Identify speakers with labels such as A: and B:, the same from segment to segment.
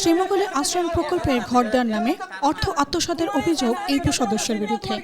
A: শ্রীমঙ্গলে আশ্রয়ণ প্রকল্পের ঘর দেওয়ার নামে অর্থ আত্মসাতের অভিযোগ ইউপি সদস্যের বিরুদ্ধে।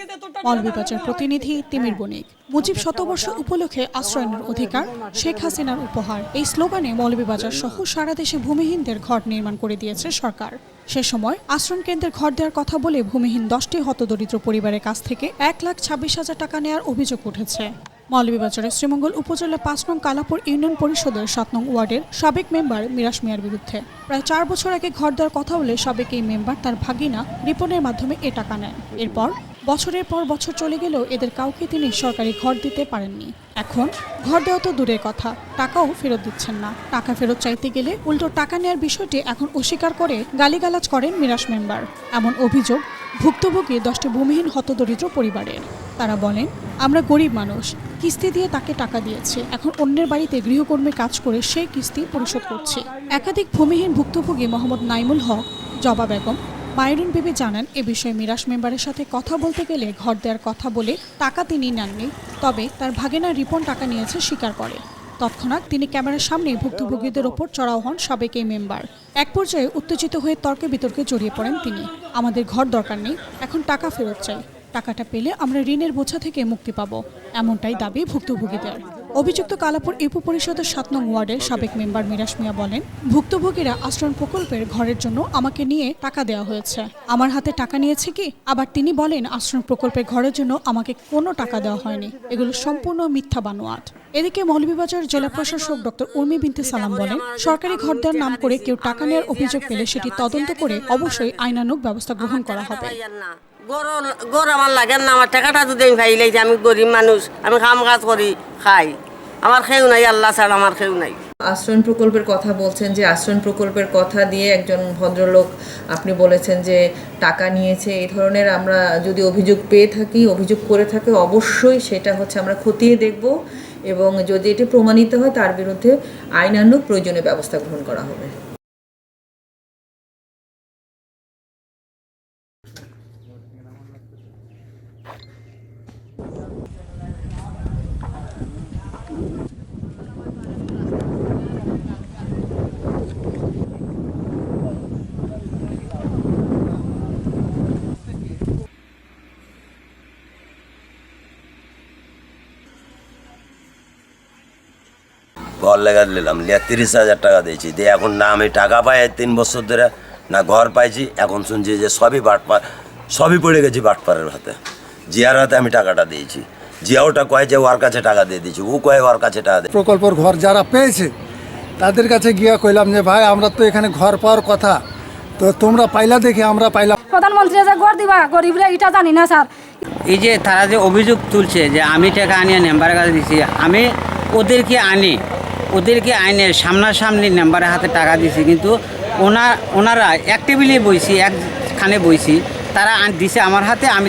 A: মৌলভীবাজার প্রতিনিধি তিমির বণিক। মুজিব শতবর্ষ উপলক্ষে আশ্রয়নের অধিকার শেখ হাসিনার উপহার। এই স্লোগানে মৌলভীবাজার সহ সারা দেশে ভূমিহীনদের ঘর নির্মাণ করে দিয়েছে সরকার। সে সময় আশ্রম কেন্দ্রের ঘর দেওয়ার কথা বলে ভূমিহীন দশটি হতদরিদ্র পরিবারের কাছ থেকে এক লাখ ছাব্বিশ হাজার টাকা নেওয়ার অভিযোগ উঠেছে। মৌলভীবাজারের শ্রীমঙ্গল উপজেলা পাঁচ নং কালাপুর ইউনিয়ন পরিষদের সাত নং ওয়ার্ডের সাবেক মেম্বার মিরাজ মিয়ার বিরুদ্ধে। প্রায় চার বছর আগে ঘর দেওয়ার কথা বলে সাবেক এই মেম্বার তার ভাগিনা রিপনের মাধ্যমে এ টাকা নেন। এরপর বছরের পর বছর চলে গেলেও এদের কাউকে তিনি সরকারি ঘর দিতে পারেননি। এখন ঘর দেওয়া তো দূরের কথা, টাকাও ফেরত দিচ্ছেন না। টাকা ফেরত চাইতে গেলে উল্টো টাকা নেওয়ার বিষয়টি এখন অস্বীকার করে গালিগালাজ করেন মিরাজ মেম্বার। এমন অভিযোগ ভুক্তভোগী দশটি ভূমিহীন হতদরিদ্র পরিবারের। তারা বলেন, আমরা গরিব মানুষ কিস্তি দিয়ে তাকে টাকা দিয়েছে। এখন অন্যের বাড়িতে গৃহকর্মী কাজ করে সেই কিস্তি পরিশোধ করছে। একাধিক ভূমিহীন ভুক্তভোগী মোহাম্মদ নাইমুল হক, জবা বেগম মায়রুন বিবি জানান, এ বিষয়ে মিরাশ মেম্বারের সাথে কথা বলতে গেলে ঘর দেওয়ার কথা বলে টাকা তিনি নেননি, তবে তার ভাগিনা রিপন টাকা নিয়েছে স্বীকার করে। তৎক্ষণাৎ তিনি ক্যামেরার সামনে ভুক্তভোগীদের ওপর চড়াও হন সাবেক এই মেম্বার। এক পর্যায়ে উত্তেজিত হয়ে তর্কে বিতর্কে জড়িয়ে পড়েন তিনি। আমাদের ঘর দরকার নেই, এখন টাকা ফেরত চাই। টাকাটা পেলে আমরা ঋণের বোঝা থেকে মুক্তি পাব, এমনটাই দাবি ভুক্তভোগীদের। অভিযুক্ত কালাপুর ইউপো পরিষদের সাত নং ওয়ার্ডের সাবেক মেম্বার মিরাজ মিয়া বলেন, ভুক্তভোগীরা আশ্রয়ণ প্রকল্পের ঘরের জন্য আমাকে নিয়ে টাকা দেওয়া হয়েছে। আমার হাতে টাকা নিয়েছে কি? আবার তিনি বলেন আশ্রয়ণ প্রকল্পের ঘরের জন্য আমাকে কোনো টাকা দেওয়া হয়নি। এগুলো সম্পূর্ণ মিথ্যা বানোয়াট। এদিকে মৌলভীবাজার জেলা প্রশাসক ডক্টর উর্মি বিনতে সালাম বলেন, সরকারি ঘর দেওয়ার নাম করে কেউ টাকা নেওয়ার অভিযোগ পেলে সেটি তদন্ত করে অবশ্যই আইনানুগ ব্যবস্থা গ্রহণ করা হবে।
B: গরম গর আমার লাগে না, আমার টাকাটা যদি আমি খাইলে যে আমি গরিব মানুষ, আমি কাম কাজ করি, খাই। আমার খেউ নাই, আল্লাহ ছাড়া আমার খেউ নাই।
C: আশ্রয়ণ প্রকল্পের কথা বলছেন যে, আশ্রয়ণ প্রকল্পের কথা দিয়ে একজন ভদ্রলোক আপনি বলেছেন যে, টাকা নিয়েছে, এই ধরনের আমরা যদি অভিযোগ পেয়ে থাকি, অভিযোগ করে থাকি, অবশ্যই সেটা হচ্ছে আমরা খতিয়ে দেখব এবং যদি এটি প্রমাণিত হয়, তার বিরুদ্ধে আইনানুগ প্রয়োজনীয় ব্যবস্থা গ্রহণ করা হবে।
D: ঘর লেগে নিলাম লিয়া তিরিশ হাজার টাকা দিয়েছি। দিয়ে এখন না আমি টাকা পাই তিন বছর ধরে না ঘর পাইছি এখন শুনছি যে সবই বাটপার সবই পড়ে গেছি বাটপারের হাতে। জিয়ার হাতে আমি টাকাটা দিয়েছি। জিয়াওটা কয় যে ওর কাছে টাকা দিয়ে দিয়েছি ও কয় ওর কাছে টাকা দিয়ে
E: প্রকল্পর ঘর যারা পেয়েছে তাদের কাছে গিয়া কইলাম যে ভাই আমরা তো এখানে ঘর পাওয়ার কথা তো তোমরা পাইলা দেখে আমরা পাইলাম।
F: প্রধানমন্ত্রী যে ঘর দিবা গরিবরা এটা জানি না স্যার।
G: এই যে তারা যে অভিযোগ তুলছে যে আমি টাকা আনিয়ে নেম্বারের কাছে দিছি আমি ওদেরকে আনি। ওদেরকে আইনের সামনাসামনি নাম্বারের হাতে টাকা দিছি, কিন্তু ওনা ওনারা এক টেবিলে বইছি, একখানে বইছি, তারা দিছে আমার হাতে, আমি